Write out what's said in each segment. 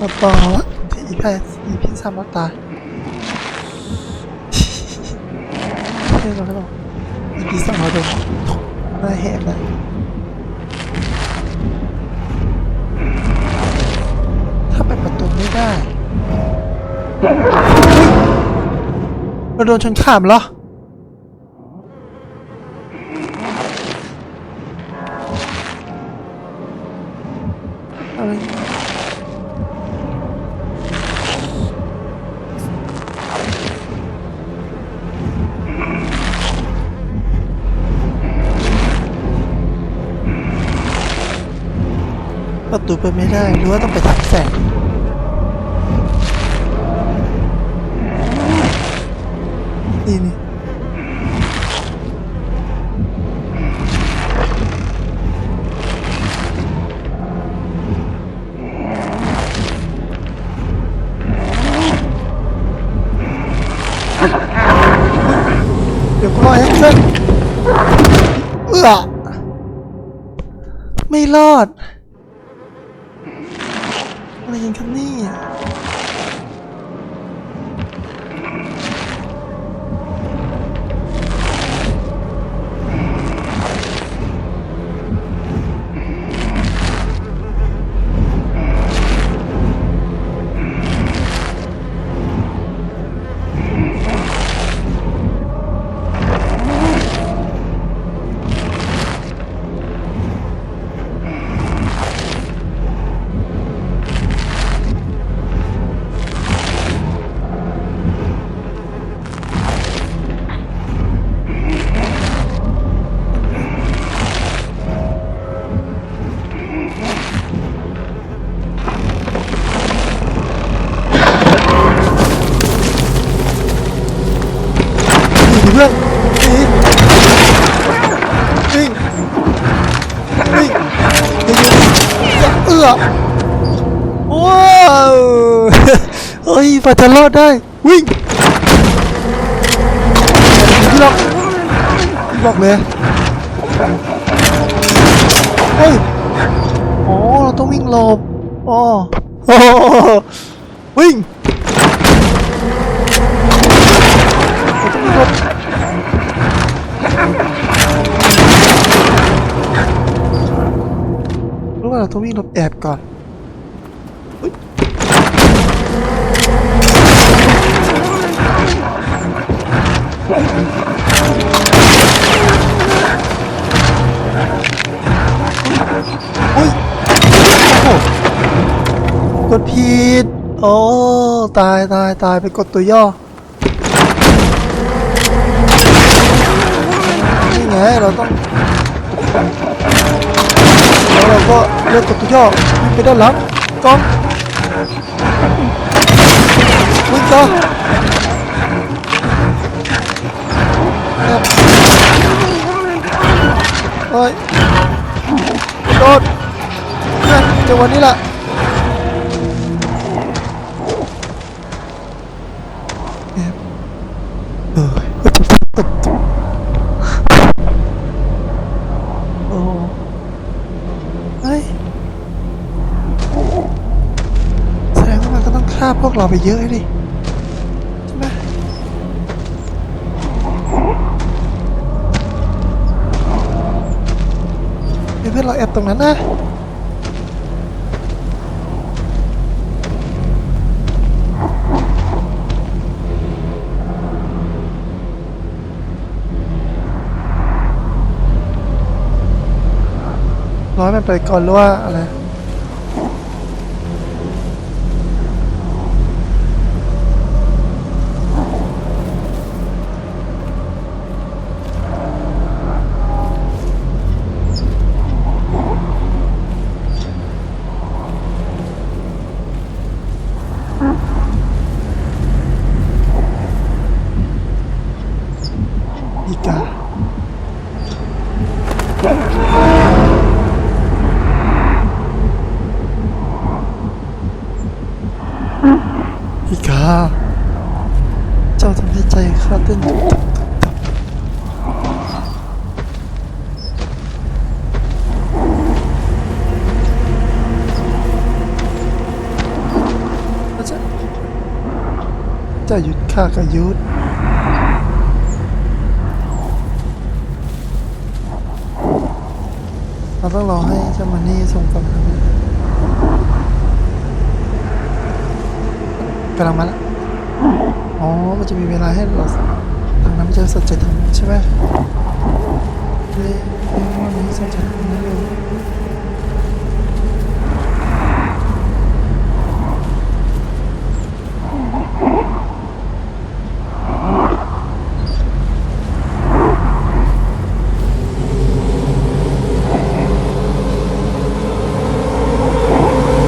มาต่อที่อีแพสอีพีสามมาตายเท่เราแล้วอีพีสามาโดนหน้าแหกเลยถ้าเปิดประตูไม่ได้เราโดนชนขามเหรอ ประตูเปิดไม่ได้หรือว่าต้องไปทางแสงนี่นี่เดี๋ยวกูรอแอคชั่นเอื้อไม่รอด อะไรกันครับเนี่ย อย่าเอื้อว้าวเฮ้ยพอจะรอดได้ วิ่งพี่ล็อกพี่บอกเลยเฮ้ยอ๋อเราต้องวิ่งหลบอ๋ออ้โหวิ่ง ว่าเราต้องวิ่งหลบแอบก่อนเฮ้ยโอ้ยกดผิด โอ้ ตายตายตายไปกดตัวย่อ นี่ไง เราต้อง แล้วเราก็เลือกกดตัวย่อวิ่งไปด้านหลังกองวิ่งต่อเฮ้ยโดดเพื่อนจังหวะนี้แหละเออ เฮ้ยแสดงว่ามันก็ต้องฆ่าพวกเราไปเยอะดิใช่ไหมเดี๋ยวเพื่อนเราแอบตรงนั้นนะร้อยมันไปก่อนหรือว่าอะไร อีกา เจ้าทำให้ใจข้าเต้นตุบตับตุบตับจะจะหยุดข้าก็หยุด เราต้องรอให้เจ้ามันนี่ส่งกลับมานกำลังมาแล้วอ๋อ มันจะมีเวลาให้เราทางนั้นมันจะสนใจทางนั้นใช่ไหมเฮ้ยเฮ้ยว่ามันสนใจทางนั้นเฮ้ย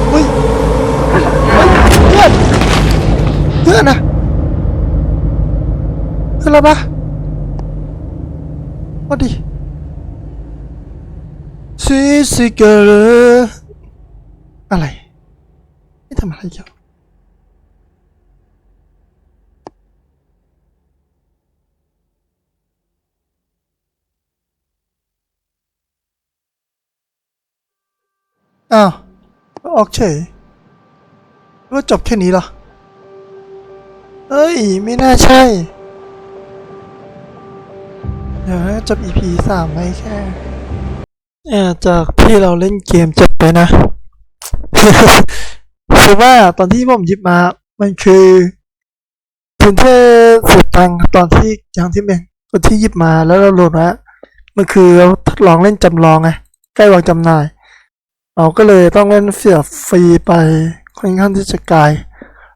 เฮ้ยเพื่อนเพื่อนนะขึ้นแล้วปะมาดิซีซิเกอร์อะไร ไม่ทำอะไรเกี่ยวอ้าว ออกเฉยหรือว่าจบแค่นี้เหรอ เฮ้ย ไม่น่าใช่ เดี๋ยวนะจบ EP สามไว้แค่เนี่ยจากที่เราเล่นเกมจบไปนะ คือว่าตอนที่ผมหยิบมา มันคือพินเทสุดตังตอนที่อย่างที่เป็นตอนที่หยิบมาแล้วเราโหลดมามันคือเราทดลองเล่นจำลองไงใกล้วางจำหน่าย เราก็เลยต้องเล่นเสียฟรีไปค่อนข้างที่จะไกล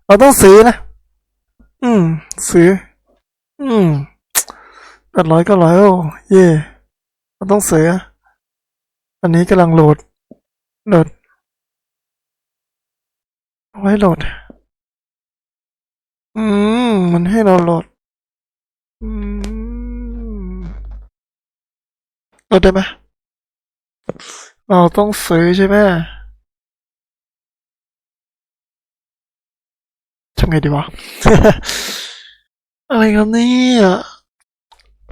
เราต้องซื้อนะ อืม ซื้อ อืมแปดร้อยก็ร้อยโอ้เย่เราต้องซื้ออันนี้กำลังโหลด โหลดเอาไว้โหลด อืม มันให้เราโหลด อืม โหลดได้ไหมเราต้องซื้อใช่ไหมำไงดีวะ อะไรครับเนี่ย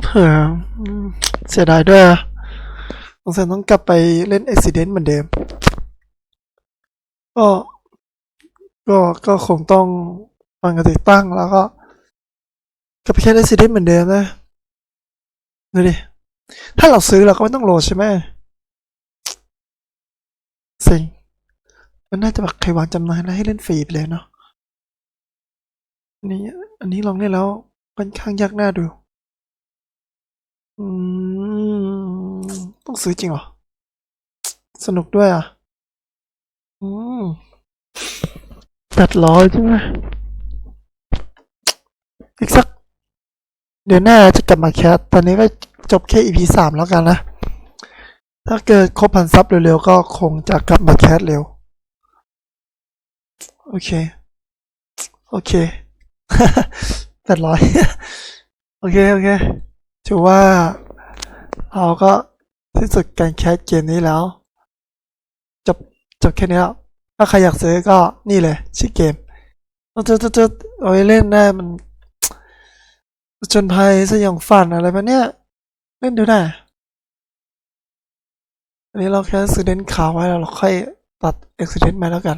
เผื่อเสียดายด้วยสงสัยต้องกลับไปเล่น Accident เหมือนเดิม ก็ ก็ก็คงต้องฟังกติดตั้งแล้วก็กลับไปแค่ Accident เหมือนเดิมนะดูดิ ถ้าเราซื้อเราก็ไม่ต้องโหลดใช่ไหมสิงมันน่าจะแบบใครวางจำหน่ายแล้วให้เล่นฟรีไปเลยเนาะ อันนี้อันนี้ลองเล่นแล้วค่อนข้างยากหน่าดู อืม ต้องซื้อจริงเหรอ สนุกด้วยอะ อืมแปดร้อยใช่ไหมอีกสัก เดี๋ยวหน้าจะกลับมาแคสตอนนี้ก็จบแค่ EP สามแล้วกันนะ ถ้าเกิดครบพันซับเร็วๆ ก็คงจะกลับมาแคสเร็ว โอเค โอเค แปดร้อยโอเค โอเค ถือว่าเราก็สิ้นสุดการแคสเกมนี้แล้ว จบ จบแค่นี้แล้วถ้าใครอยากซื้อก็นี่เลย ชื่อเกมเราจะจะจะเอาไว้เล่นได้มันจนภัยสยองฝันอะไรแบบเนี้ย เล่นดูได้ อันนี้เราแค่ซื้อเดนขาวไว้แล้วเราค่อยตัดเอ็กซิเดนต์มาแล้วกัน